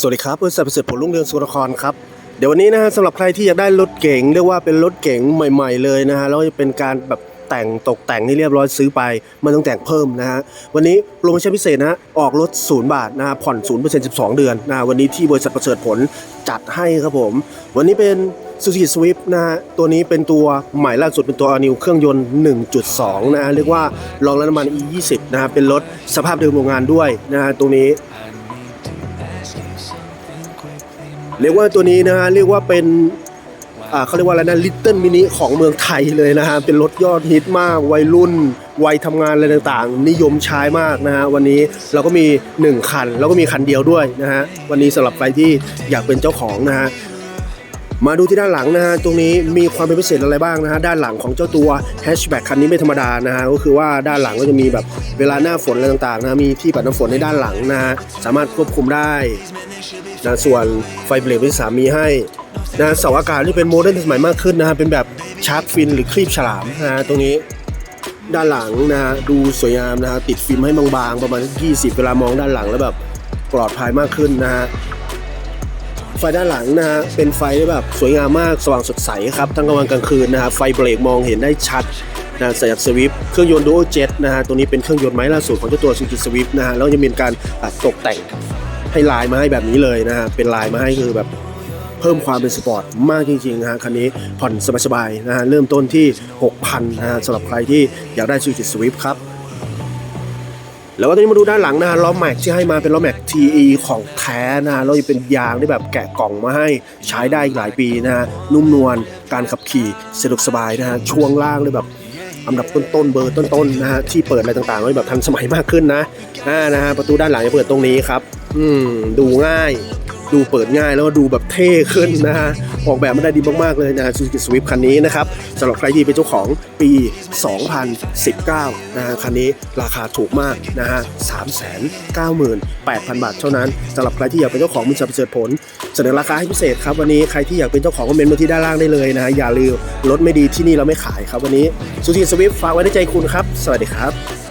สวัสดีครับบริษัทประเสริฐผลรุ่งเรืองสุรครครับ เดี๋ยววันนี้นะฮะสำหรับใครที่อยากได้รถเก๋งเรียกว่าเป็นรถเก๋งใหม่ ๆ เลยนะฮะแล้วจะเป็นการแบบแต่งตกแต่งให้เรียบร้อยซื้อไปมันต้องแต่งเพิ่มนะฮะวันนี้โปรโมชั่นพิเศษนะฮะออกรถศูนย์บาทนะฮะผ่อนศูนย์เปอร์เซ็นต์สิบสองเดือนนะฮะวันนี้ที่บริษัทประเสริฐผลจัดให้ครับผม วันนี้เป็น Suzuki Swift นะฮะตัวนี้เป็นตัวใหม่ล่าสุดเป็นตัว New เครื่องยนต์ 1.2 นะฮะเรียกว่ารองรับน้ำมัน E20 นะฮะเป็นรถสภาพเดิมโรงงานด้วยนะฮะตรงนี้ เรียกว่าตัวนี้นะฮะเรียกว่าเป็นอ่าเขาเรียกว่าอะไรนะลิตเติ้ลมินิของเมืองไทยเลยนะฮะเป็นรถยอดฮิตมากวัยรุ่นวัยทำงานอะไรต่างๆ นิยมใช้มากนะฮะวันนี้เราก็มี 1 คัน แล้วก็มีคันเดียวด้วยนะฮะวันนี้สำหรับใครที่อยากเป็นเจ้าของนะฮะ มาดูที่ด้านหลังนะฮะตรงนี้มีความเป็นพิเศษอะไรบ้างนะฮะด้านหลังของเจ้าตัวแฮชแบ็กคันนี้ไม่ธรรมดานะฮะก็คือว่าด้านหลังก็จะมีแบบเวลาหน้าฝนอะไรต่างๆนะมีที่ปัดน้ำฝนในด้านหลังนะฮะสามารถควบคุมได้นะส่วนไฟเบรกที่สามีให้นะเสาอากาศที่เป็นโมเดิร์นสมัยมากขึ้นนะฮะเป็นแบบชาร์กฟินหรือคลีบฉลามนะฮะตรงนี้ด้านหลังนะฮะดูสวยงามนะฮะติดฟิล์มให้บางๆ ประมาณ 20 เวลามองด้านหลังแล้วแบบปลอดภัยมากขึ้นนะฮะ ไฟด้านหลังนะฮะเป็นไฟแบบสวยงามมากสว่างสดใสครับทั้งกลางวันกลางคืนนะฮะไฟเบรกมองเห็นได้ชัดนะใส่จากสวิฟเครื่องยนต์ดูโอเจ็ตนะฮะตัวนี้เป็นเครื่องยนต์ไม้ล่าสุดของเจ้าตัวซูซูสวิฟนะฮะแล้วยังมีการตกแต่งให้ลายมาให้แบบนี้เลยนะฮะเป็นลายมาให้คือแบบเพิ่มความเป็นสปอร์ตมากจริงๆนะฮะคันนี้ผ่อนสบายๆนะฮะเริ่มต้นที่ 6,000นะฮะสำหรับใครที่อยากได้ Suzuki Swift ครับ แล้วก็ตอนนี้มาดูด้านหลังนะฮะล้อแม็กที่ให้มาเป็นล้อแม็ก TE ของแท้นะฮะแล้วเป็นยางที่แบบแกะกล่องมาให้ใช้ได้อีกหลายปีนะฮะนุ่มนวลการขับขี่สะดวกสบายนะฮะช่วงล่างเลยแบบอันดับต้นๆเบอร์ต้นๆนะฮะที่เปิดอะไรต่างๆไว้แบบทันสมัยมากขึ้นนะอ่านะฮะประตูด้านหลังจะเปิดตรงนี้ครับ อืมดูง่าย ดูเปิดง่ายแล้วก็ดูแบบเท่ขึ้นนะฮะ ออกแบบมาได้ดีมากๆเลยนะฮะ Suzuki Swift คันนี้นะครับสำหรับใครที่เป็นเจ้าของปี 2019 นะฮะคันนี้ราคาถูกมากนะฮะ398,000 บาทเท่านั้นสำหรับใครที่อยากเป็นเจ้าของมือจับเสริฐผล เสนอราคาให้พิเศษครับวันนี้ใครที่อยากเป็นเจ้าของคอมเมนต์มาที่ด้านล่างได้เลยนะฮะอย่าลืมรถไม่ดีที่นี่เราไม่ขายครับวันนี้ Suzuki Swift ฝากไว้ในใจคุณครับ สวัสดีครับ